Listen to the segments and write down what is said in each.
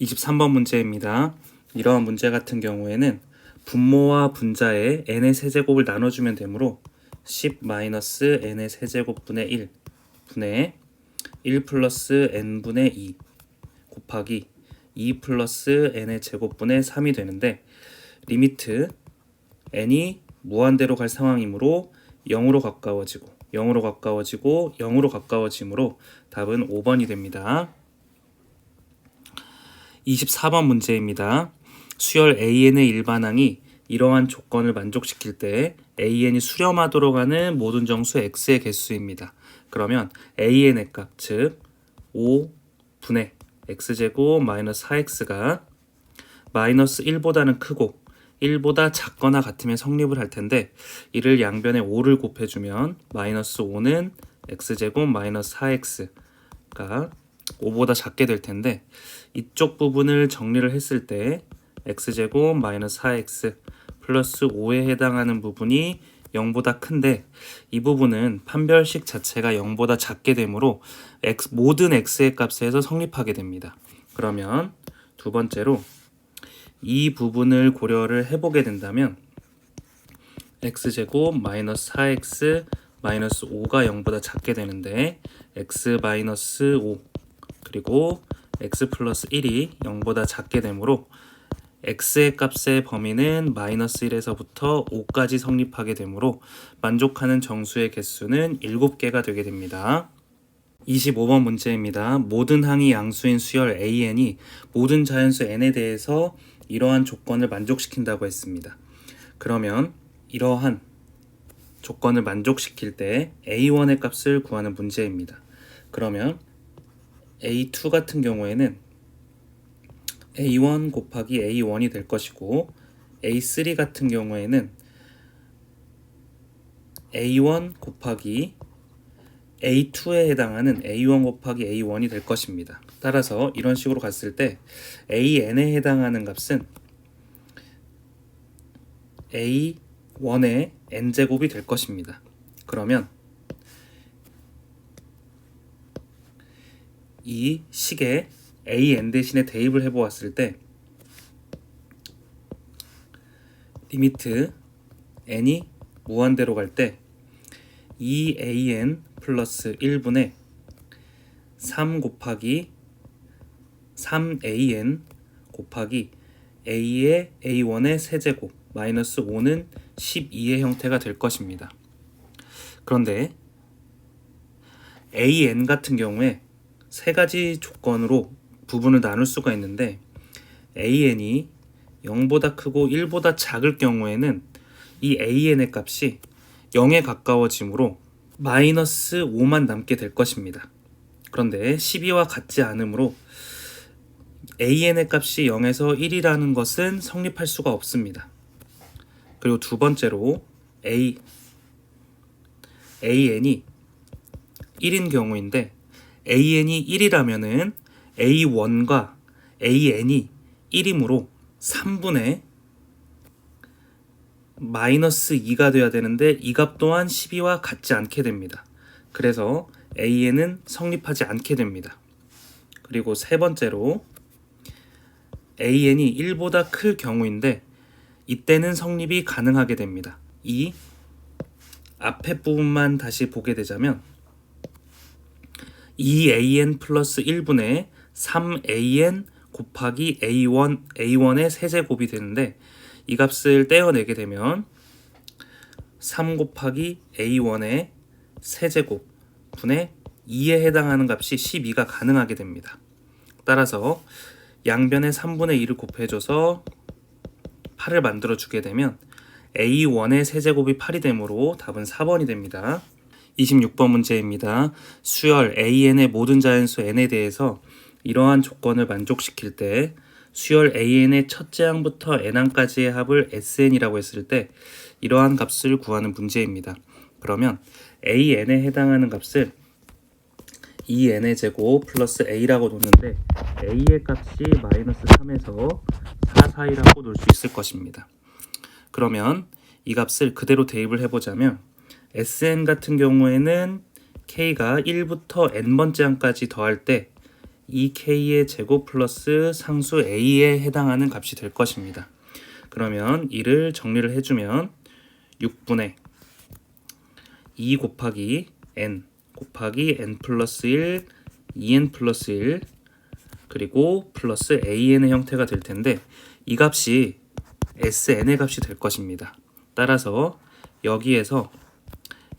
23번 문제입니다. 이러한 문제 같은 경우에는 분모와 분자의 n의 세제곱을 나눠주면 되므로 10-n의 세제곱분의 1 분의 1 플러스 n분의 2 곱하기 2 플러스 n의 제곱분의 3이 되는데 리미트 n이 무한대로 갈 상황이므로 0으로 가까워지고 0으로 가까워지고 0으로 가까워지므로 답은 5번이 됩니다. 24번 문제입니다. 수열 AN의 일반항이 이러한 조건을 만족시킬 때 AN이 수렴하도록 하는 모든 정수 X의 개수입니다. 그러면 AN의 값, 즉 5분의 X제곱 마이너스 4X가 마이너스 1보다는 크고 1보다 작거나 같으면 성립을 할 텐데 이를 양변에 5를 곱해주면 마이너스 5는 X제곱 마이너스 4X가 5보다 작게 될 텐데 이쪽 부분을 정리를 했을 때 x제곱 마이너스 4x 플러스 5에 해당하는 부분이 0보다 큰데 이 부분은 판별식 자체가 0보다 작게 되므로 x, 모든 x의 값에서 성립하게 됩니다. 그러면 두 번째로 이 부분을 고려를 해보게 된다면 x제곱 마이너스 4x 마이너스 5가 0보다 작게 되는데 x 마이너스 5 그리고 x 플러스 1이 0보다 작게 되므로 x의 값의 범위는 마이너스 1에서부터 5까지 성립하게 되므로 만족하는 정수의 개수는 7개가 되게 됩니다. 25번 문제입니다. 모든 항이 양수인 수열 AN이 모든 자연수 N에 대해서 이러한 조건을 만족시킨다고 했습니다. 그러면 이러한 조건을 만족시킬 때 A1의 값을 구하는 문제입니다. 그러면 A2 같은 경우에는 A1 곱하기 A1이 될 것이고 A3 같은 경우에는 A1 곱하기 A2에 해당하는 A1 곱하기 A1이 될 것입니다. 따라서 이런 식으로 갔을 때 AN에 해당하는 값은 A1의 n제곱이 될 것입니다. 그러면 이 식에 an 대신에 대입을 해보았을 때 리미트 n이 무한대로 갈 때 2an 플러스 1분의 3 곱하기 3an 곱하기 a의 a1의 세제곱 마이너스 5는 12의 형태가 될 것입니다. 그런데 an 같은 경우에 세 가지 조건으로 부분을 나눌 수가 있는데 an이 0보다 크고 1보다 작을 경우에는 이 an의 값이 0에 가까워지므로 마이너스 5만 남게 될 것입니다. 그런데 12와 같지 않으므로 an의 값이 0에서 1이라는 것은 성립할 수가 없습니다. 그리고 두 번째로 a an이 1인 경우인데 an이 1이라면은 a1과 an이 1이므로 3분의 마이너스 2가 돼야 되는데 이 값 또한 12와 같지 않게 됩니다. 그래서 an은 성립하지 않게 됩니다. 그리고 세 번째로 an이 1보다 클 경우인데 이때는 성립이 가능하게 됩니다. 이 앞에 부분만 다시 보게 되자면 2an 플러스 1분의 3an 곱하기 a1 a1의 세제곱이 되는데 이 값을 떼어내게 되면 3 곱하기 a1의 세제곱 분의 2에 해당하는 값이 12가 가능하게 됩니다. 따라서 양변에 3분의 2를 곱해줘서 8을 만들어 주게 되면 a1의 세제곱이 8이 되므로 답은 4번이 됩니다. 26번 문제입니다. 수열 AN의 모든 자연수 N에 대해서 이러한 조건을 만족시킬 때 수열 AN의 첫째 항부터 N항까지의 합을 SN이라고 했을 때 이러한 값을 구하는 문제입니다. 그러면 AN에 해당하는 값을 2n의 제곱 플러스 a라고 놓는데 a의 값이 마이너스 3에서 4 사이라고 놓을 수 있을 것입니다. 그러면 이 값을 그대로 대입을 해보자면 SN 같은 경우에는 K가 1부터 N번째 항까지 더할 때 2k의 제곱 플러스 상수 a에 해당하는 값이 될 것입니다. 그러면 이를 정리를 해주면 6분의 2 곱하기 n 곱하기 n 플러스 1, 2n 플러스 1 그리고 플러스 an의 형태가 될 텐데 이 값이 sn의 값이 될 것입니다. 따라서 여기에서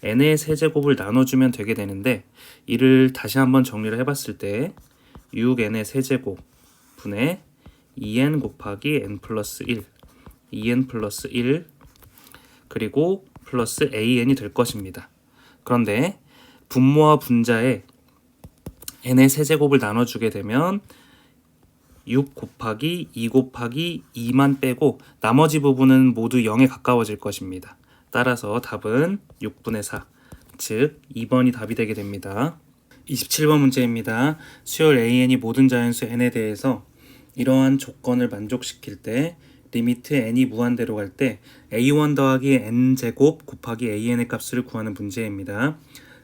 n의 세제곱을 나눠주면 되게 되는데 이를 다시 한번 정리를 해봤을 때 6n의 세제곱 분의 2n 곱하기 n 플러스 1 2n 플러스 1 그리고 플러스 an이 될 것입니다. 그런데 분모와 분자에 n의 세제곱을 나눠주게 되면 6 곱하기 2 곱하기 2만 빼고 나머지 부분은 모두 0에 가까워질 것입니다. 따라서 답은 6분의 4, 즉 2번이 답이 되게 됩니다. 27번 문제입니다. 수열 an이 모든 자연수 n에 대해서 이러한 조건을 만족시킬 때 리미트 n이 무한대로 갈 때 a1 더하기 n 제곱 곱하기 an의 값을 구하는 문제입니다.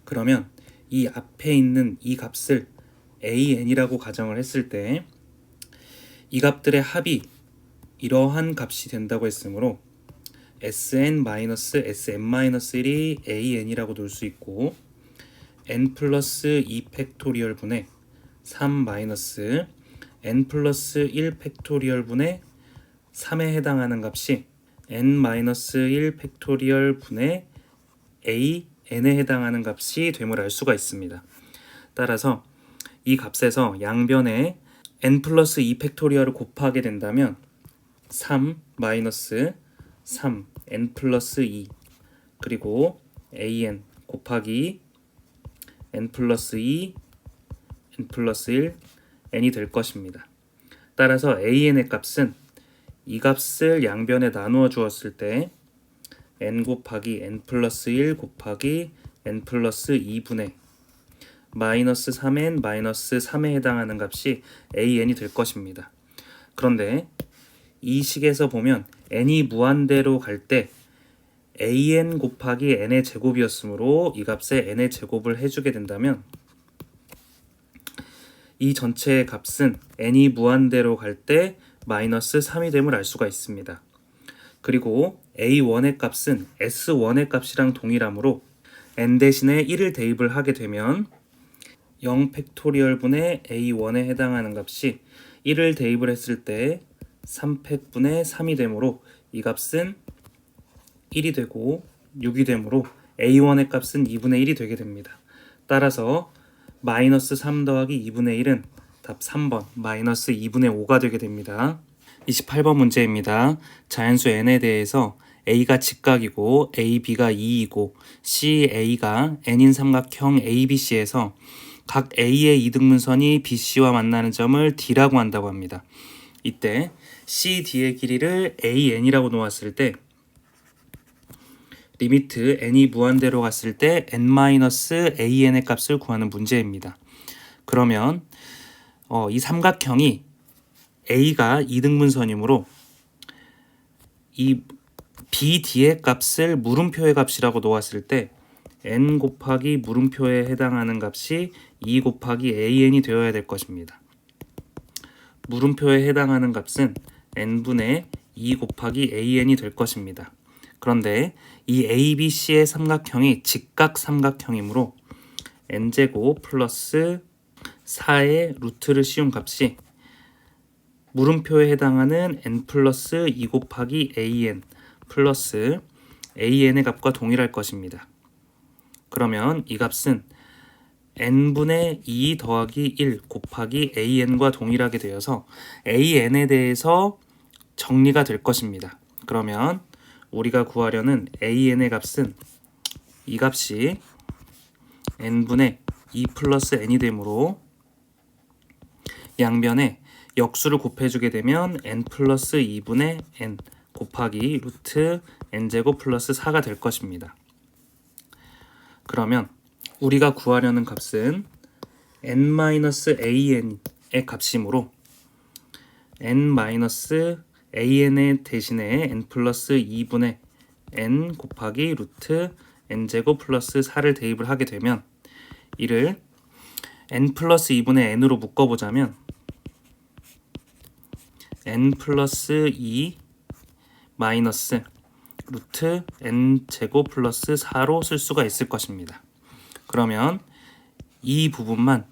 그러면 이 앞에 있는 이 값을 an이라고 가정을 했을 때 이 값들의 합이 이러한 값이 된다고 했으므로 sn-sm-1이 an이라고 놓을 수 있고 n 플러스 2 팩토리얼 분의 3 마이너스 n 플러스 1 팩토리얼 분의 3에 해당하는 값이 n-1 팩토리얼 분의 a n에 해당하는 값이 됨을 알 수가 있습니다. 따라서 이 값에서 양변에 n 플러스 2 팩토리얼을 곱하게 된다면 3 마이너스 3 n 플러스 2 그리고 an 곱하기 n 플러스 2 n 플러스 1 n이 될 것입니다. 따라서 an의 값은 이 값을 양변에 나누어 주었을 때 n 곱하기 n 플러스 1 곱하기 n 플러스 2분의 마이너스 3n 마이너스 3에 해당하는 값이 an이 될 것입니다. 그런데 이 식에서 보면 n이 무한대로 갈 때 an 곱하기 n의 제곱이었으므로 이 값에 n의 제곱을 해주게 된다면 이 전체의 값은 n이 무한대로 갈 때 마이너스 3이 됨을 알 수가 있습니다. 그리고 a1의 값은 s1의 값이랑 동일하므로 n 대신에 1을 대입을 하게 되면 0 팩토리얼 분의 a1에 해당하는 값이 1을 대입을 했을 때 3팩분의 3이 되므로 이 값은 1이 되고 6이 되므로 a1의 값은 2분의 1이 되게 됩니다. 따라서 마이너스 3 더하기 2분의 1은 답 3번 마이너스 2분의 5가 되게 됩니다. 28번 문제입니다. 자연수 n에 대해서 a가 직각이고 ab가 2이고 ca가 n인 삼각형 abc에서 각 a의 이등분선이 bc와 만나는 점을 d라고 한다고 합니다. 이때 cd의 길이를 an이라고 놓았을 때 리미트 n이 무한대로 갔을 때 n-an의 값을 구하는 문제입니다. 그러면 어, 이 삼각형이 a가 이등분선이므로 이 bd의 값을 물음표의 값이라고 놓았을 때 n 곱하기 물음표에 해당하는 값이 2 곱하기 an이 되어야 될 것입니다. 물음표에 해당하는 값은 n분의 2 곱하기 an이 될 것입니다. 그런데 이 ABC의 삼각형이 직각 삼각형이므로 n제곱 플러스 4의 루트를 씌운 값이 물음표에 해당하는 n 플러스 2 곱하기 an 플러스 an의 값과 동일할 것입니다. 그러면 이 값은 n분의 2 더하기 1 곱하기 an과 동일하게 되어서 an에 대해서 정리가 될 것입니다. 그러면 우리가 구하려는 an의 값은 이 값이 n분의 2 플러스 n이 되므로 양변에 역수를 곱해주게 되면 n 플러스 2분의 n 곱하기 루트 n제곱 플러스 4가 될 것입니다. 그러면 우리가 구하려는 값은 n-an의 값이므로 n-an의 대신에 n 플러스 2분의 n 곱하기 루트 n제곱 플러스 4를 대입을 하게 되면 이를 n 플러스 2분의 n으로 묶어보자면 n 플러스 2 마이너스 루트 n 제곱 플러스 4로 쓸 수가 있을 것입니다. 그러면 이 부분만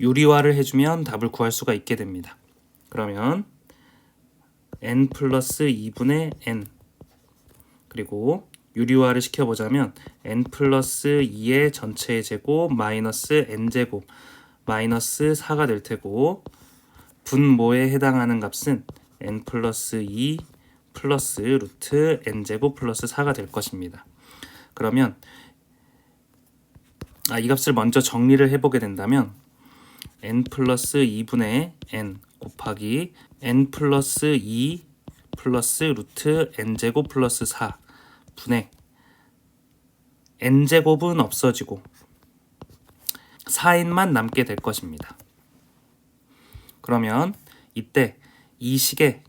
유리화를 해주면 답을 구할 수가 있게 됩니다. 그러면 n 플러스 2분의 n 그리고 유리화를 시켜보자면 n 플러스 2의 전체의 제곱 마이너스 n 제곱 마이너스 4가 될 테고 분모에 해당하는 값은 n 플러스 2 플러스 루트 n 제곱 플러스 4가 될 것입니다. 그러면 아, 이 값을 먼저 정리를 해보게 된다면 n 플러스 2분의 n 곱하기 n 플러스 2 플러스 루트 n 제곱 플러스 4 분의 n 제곱은 없어지고 4n만 남게 될 것입니다. 그러면 이때 이 식에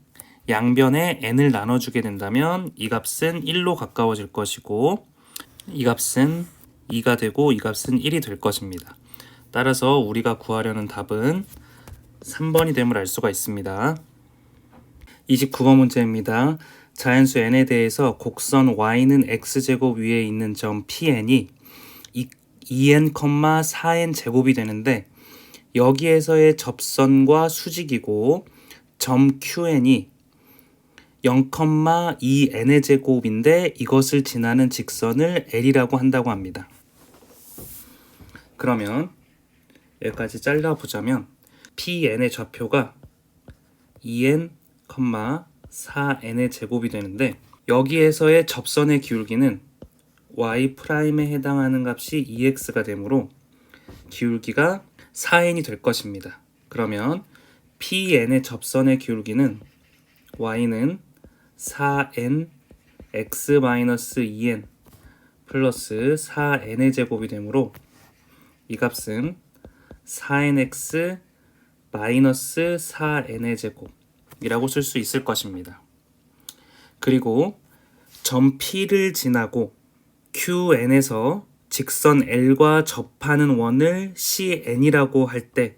양변에 n을 나눠주게 된다면 이 값은 1로 가까워질 것이고 이 값은 2가 되고 이 값은 1이 될 것입니다. 따라서 우리가 구하려는 답은 3번이 됨을 알 수가 있습니다. 29번 문제입니다. 자연수 n에 대해서 곡선 y는 x제곱 위에 있는 점 pn이 2n, 4n 제곱이 되는데 여기에서의 접선과 수직이고 점 qn이 0,2n의 제곱인데 이것을 지나는 직선을 l이라고 한다고 합니다. 그러면 여기까지 잘라보자면 pn의 좌표가 2n, 4n의 제곱이 되는데 여기에서의 접선의 기울기는 y 프라임에 해당하는 값이 2x가 되므로 기울기가 4n이 될 것입니다. 그러면 pn의 접선의 기울기는 y는 4n x-2n 플러스 4n의 제곱이 되므로 이 값은 4nx 마이너스 4n의 제곱이라고 쓸 수 있을 것입니다. 그리고 점 P를 지나고 QN에서 직선 L과 접하는 원을 CN이라고 할 때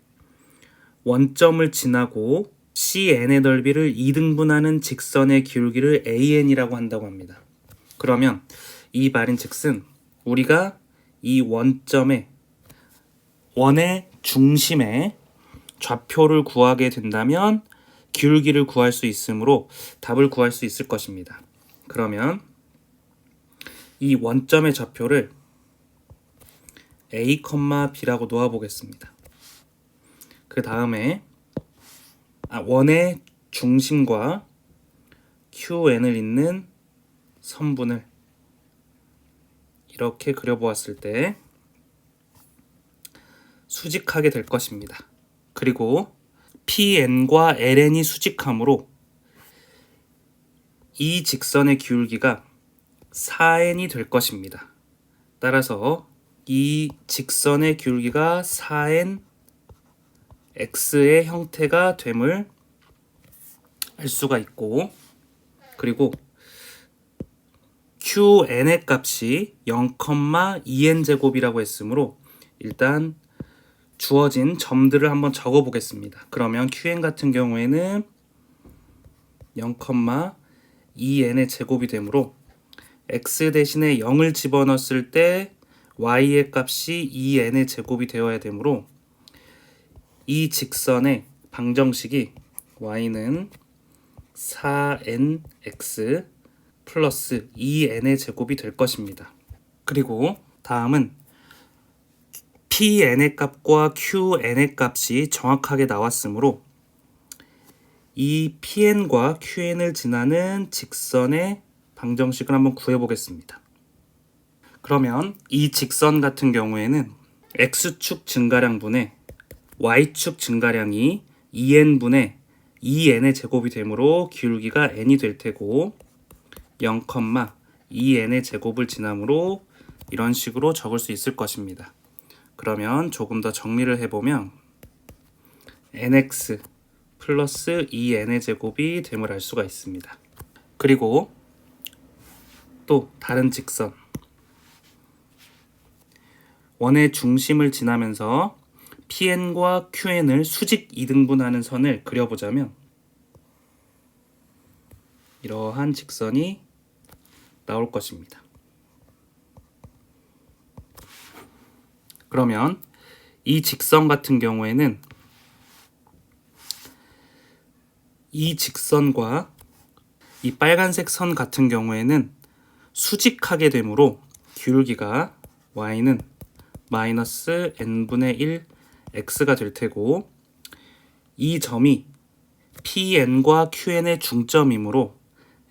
원점을 지나고 CN의 넓이를 2등분하는 직선의 기울기를 AN이라고 한다고 합니다. 그러면 이 말인 즉슨 우리가 이 원점에 원의 중심에 좌표를 구하게 된다면 기울기를 구할 수 있으므로 답을 구할 수 있을 것입니다. 그러면 이 원점의 좌표를 a, b라고 놓아 보겠습니다. 그 다음에 아, 원의 중심과 QN을 잇는 선분을 이렇게 그려보았을 때 수직하게 될 것입니다. 그리고 PN과 LN이 수직하므로 이 직선의 기울기가 4n이 될 것입니다. 따라서 이 직선의 기울기가 4n x의 형태가 됨을 알 수가 있고 그리고 qn의 값이 0,2n 제곱이라고 했으므로 일단 주어진 점들을 한번 적어 보겠습니다. 그러면 qn 같은 경우에는 0,2n의 제곱이 되므로 x 대신에 0을 집어넣었을 때 y의 값이 2n의 제곱이 되어야 되므로 이 직선의 방정식이 y는 4nx 플러스 2n의 제곱이 될 것입니다. 그리고 다음은 pn의 값과 qn의 값이 정확하게 나왔으므로 이 pn과 qn을 지나는 직선의 방정식을 한번 구해 보겠습니다. 그러면 이 직선 같은 경우에는 x축 증가량분의 y축 증가량이 2n분의 2n의 제곱이 되므로 기울기가 n이 될 테고 0,2n의 제곱을 지나므로 이런 식으로 적을 수 있을 것입니다. 그러면 조금 더 정리를 해보면 nx 플러스 2n의 제곱이 됨을 알 수가 있습니다. 그리고 또 다른 직선 원의 중심을 지나면서 PN과 QN을 수직 이등분하는 선을 그려보자면 이러한 직선이 나올 것입니다. 그러면 이 직선 같은 경우에는 이 직선과 이 빨간색 선 같은 경우에는 수직하게 되므로 기울기가 y는 마이너스 n분의 1 x가 될 테고 이 점이 pn과 qn의 중점이므로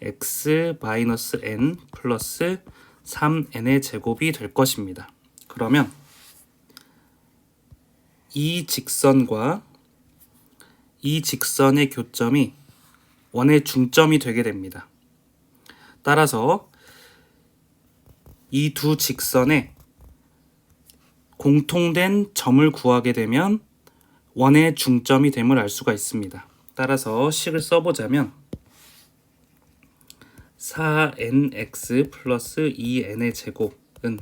x 마이너스 n 플러스 3n의 제곱이 될 것입니다. 그러면 이 직선과 이 직선의 교점이 원의 중점이 되게 됩니다. 따라서 이 두 직선의 공통된 점을 구하게 되면 원의 중점이 됨을 알 수가 있습니다. 따라서 식을 써보자면 4nx 플러스 2n의 제곱은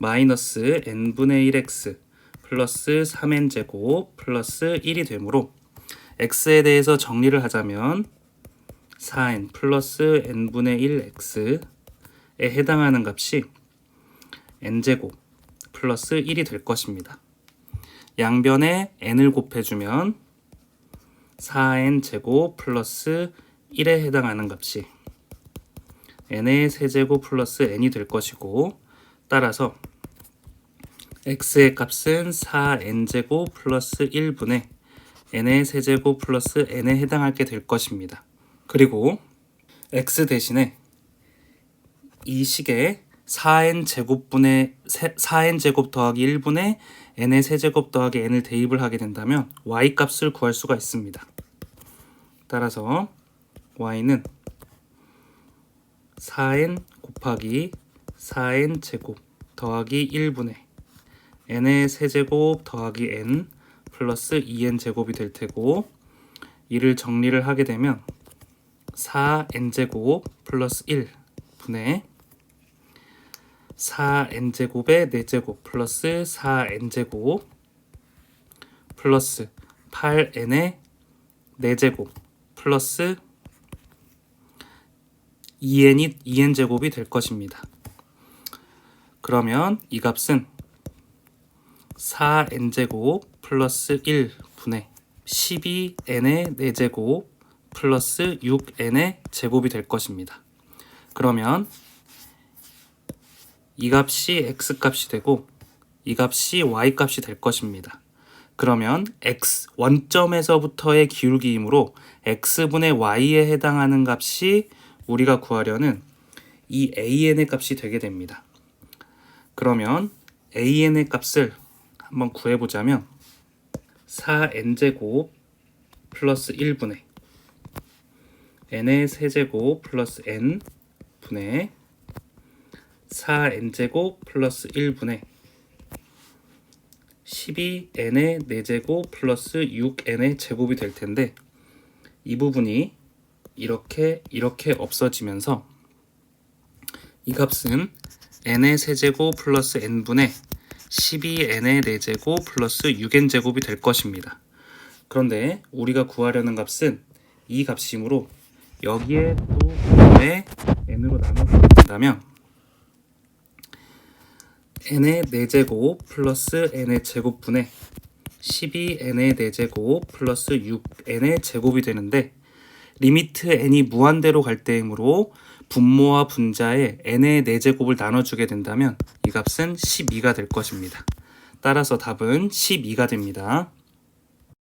마이너스 n분의 1x 플러스 3n 제곱 플러스 1이 되므로 x에 대해서 정리를 하자면 4n 플러스 n분의 1x에 해당하는 값이 n제곱 플러스 1이 될 것입니다. 양변에 n을 곱해주면 4n 제곱 플러스 1에 해당하는 값이 n의 세제곱 플러스 n이 될 것이고 따라서 x의 값은 4n제곱 플러스 1분의 n의 세제곱 플러스 n에 해당하게 될 것입니다. 그리고 x 대신에 이 식에 4n 제곱분의 4n 제곱 더하기 1분의 n의 세제곱 더하기 n을 대입을 하게 된다면 y 값을 구할 수가 있습니다. 따라서 y는 4n 곱하기 4n 제곱 더하기 1분의 n의 세제곱 더하기 n 플러스 2n 제곱이 될 테고 이를 정리를 하게 되면 4n 제곱 플러스 1 분의 4n 제곱의 4제곱 플러스 4n 제곱 플러스 8n의 4제곱 플러스 2n이 2n 제곱이 될 것입니다. 그러면 이 값은 4n 제곱 플러스 1 분의 12n의 4제곱 플러스 6n의 제곱이 될 것입니다. 그러면 이 값이 x 값이 되고 이 값이 y 값이 될 것입니다. 그러면 x 원점에서부터의 기울기이므로 x분의 y에 해당하는 값이 우리가 구하려는 이 an의 값이 되게 됩니다. 그러면 an의 값을 한번 구해보자면 4n제곱 플러스 1분의 n의 세제곱 플러스 n 분의 4n제곱 플러스 1분의 12n의 4제곱 플러스 6n의 제곱이 될 텐데 이 부분이 이렇게 이렇게 없어지면서 이 값은 n의 세제곱 플러스 n분의 12n의 4제곱 플러스 6n 제곱이 될 것입니다. 그런데 우리가 구하려는 값은 이 값이므로 여기에 또 n의 n으로 나눠주게 된다면 n의 4제곱 플러스 n의 제곱분의 12n의 4제곱 플러스 6n의 제곱이 되는데 리미트 n이 무한대로 갈 때이므로 분모와 분자에 n의 4제곱을 나눠주게 된다면 이 값은 12가 될 것입니다. 따라서 답은 12가 됩니다.